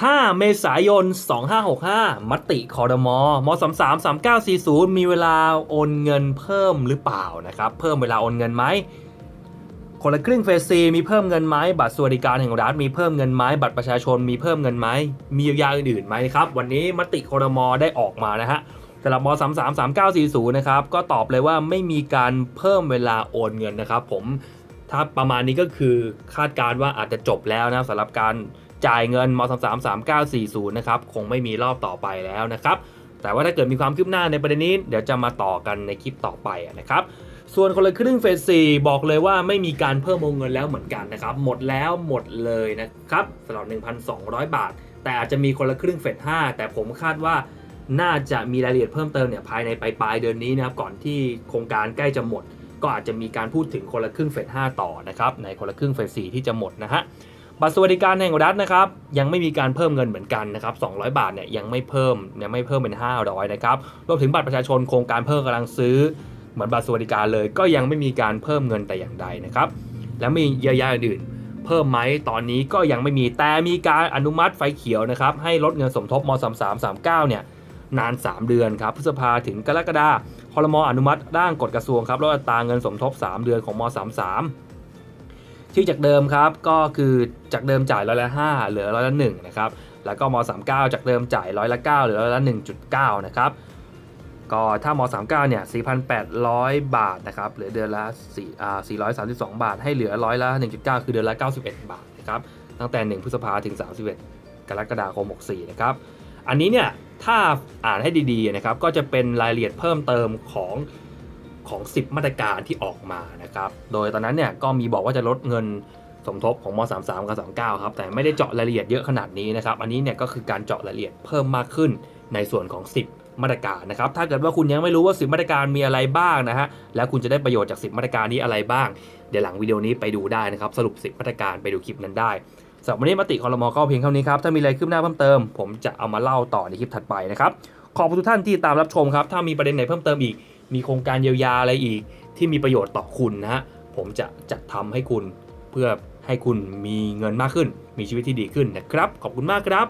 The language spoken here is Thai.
5 เมษายน 2565 มติคอรมอม33 3940 มีเวลาโอนเงินเพิ่มหรือเปล่านะครับ เพิ่มเวลาโอนเงินไหม คนละครึ่งเฟสซีมีเพิ่มเงินไหม บัตรสวัสดิการแห่งรัฐมีเพิ่มเงินไหม บัตรประชาชนมีเพิ่มเงินไหม มีเยียวยาอื่นๆไหมครับ วันนี้มติคอรมอได้ออกมานะฮะสำหรับม33 3940 นะครับ ก็ตอบเลยว่าไม่มีการเพิ่มเวลาโอนเงินนะครับ ผม ถ้าประมาณนี้ก็คือคาดการณ์ว่าอาจจะจบแล้วนะสำหรับการ จ่ายเงินม33 3940นะครับคงไม่มีรอบต่อไปแล้วนะครับแต่ว่าถ้าเกิดมีความคืบหน้าในประเด็นนี้เดี๋ยวจะมาต่อกันในคลิปต่อไปนะครับส่วนคนละครึ่งเฟสซีบอกเลยว่าไม่มีการเพิ่มวงเงินแล้วเหมือนกันนะครับหมดแล้วหมดเลยนะครับสำหรับ 1,200 บาท แต่อาจจะมีคนละครึ่งเฟส5แต่ผมคาดว่าน่าจะมีรายละเอียดเพิ่มเติมเนี่ยภายในปลายปลายเดือนนี้นะครับก่อนที่โครงการใกล้จะหมด ก็อาจจะมีการพูดถึงคนละครึ่งเฟส5ต่อนะครับในคนละครึ่งเฟส4ที่จะหมดนะฮะ บัตรสวัสดิการแห่งรัฐนะครับยังไม่มีการเพิ่มเงินเหมือนกันนะครับ200 บาทเนี่ยยังไม่เพิ่มยังไม่เพิ่มเป็น 500นะครับรวมถึงบัตรประชาชนโครงการเพิ่มกำลังซื้อเหมือนบัตรสวัสดิการเลย ก็ยังไม่มีการเพิ่มเงินแต่อย่างใดนะครับแล้วมีเยียวยาอื่นเพิ่มไหมตอนนี้ก็ยังไม่มีแต่มีการอนุมัติไฟเขียวนะครับให้ลดเงินสมทบม 33 39 เนี่ยนาน 3 เดือนครับพฤษภาถึงกรกฎาคอรมออนุมัติร่างกฎกระทรวงครับลดอัตราเงินสมทบ 3 เดือนของม 33 ที่จากเดิมครับก็คือจากเดิมจ่ายร้อยละ5เหลือร้อยละ1นะครับแล้วก็ม 39 จากเดิมจ่ายร้อยละ9เหลือร้อยละ 1.9 นะครับก็ถ้าม 39 เนี่ย 4,800 บาทนะครับเหลือเดือนละ4อ่า432 บาท ให้เหลือร้อยละ 1.9 คือเดือนละ 91 บาทนะครับตั้งแต่ 1 พฤษภาถึง 31 กรกฎาคม 64 นะครับอันนี้เนี่ยถ้าอ่านให้ดีๆนะครับก็จะเป็นรายละเอียดเพิ่มเติมของ ของ 10 มาตรการที่ออกมานะครับ โดยตอนนั้นเนี่ยก็มีบอกว่าจะลดเงินสมทบของม 33 กับ29 ครับ แต่ไม่ได้เจาะรายละเอียดเยอะขนาดนี้นะครับ อันนี้เนี่ยก็คือการเจาะรายละเอียดเพิ่มมากขึ้นในส่วนของ 10 มาตรการนะครับ ถ้าเกิดว่าคุณยังไม่รู้ว่า 10 มาตรการมีอะไรบ้างนะฮะ แล้วคุณจะได้ประโยชน์จาก 10 มาตรการนี้อะไรบ้าง เดี๋ยวหลังวิดีโอนี้ไปดูได้นะครับ สรุป 10 มาตรการไปดูคลิปนั้นได้สำหรับวันนี้มติคอรมอก็เพียงเท่านี้ครับ ถ้ามีอะไรคืบหน้าเพิ่มเติม ผมจะเอามาเล่าต่อในคลิปถัดไปนะครับ ขอบคุณทุกท่านที่ตามรับชมครับ ถ้ามีประเด็นไหนเพิ่มเติมอีกมีโครงการเยียวยาอะไรอีก ที่มีประโยชน์ต่อคุณนะฮะผมจะจัดทำให้คุณเพื่อให้คุณมีเงินมากขึ้น มีชีวิตที่ดีขึ้นนะครับ ขอบคุณมากครับ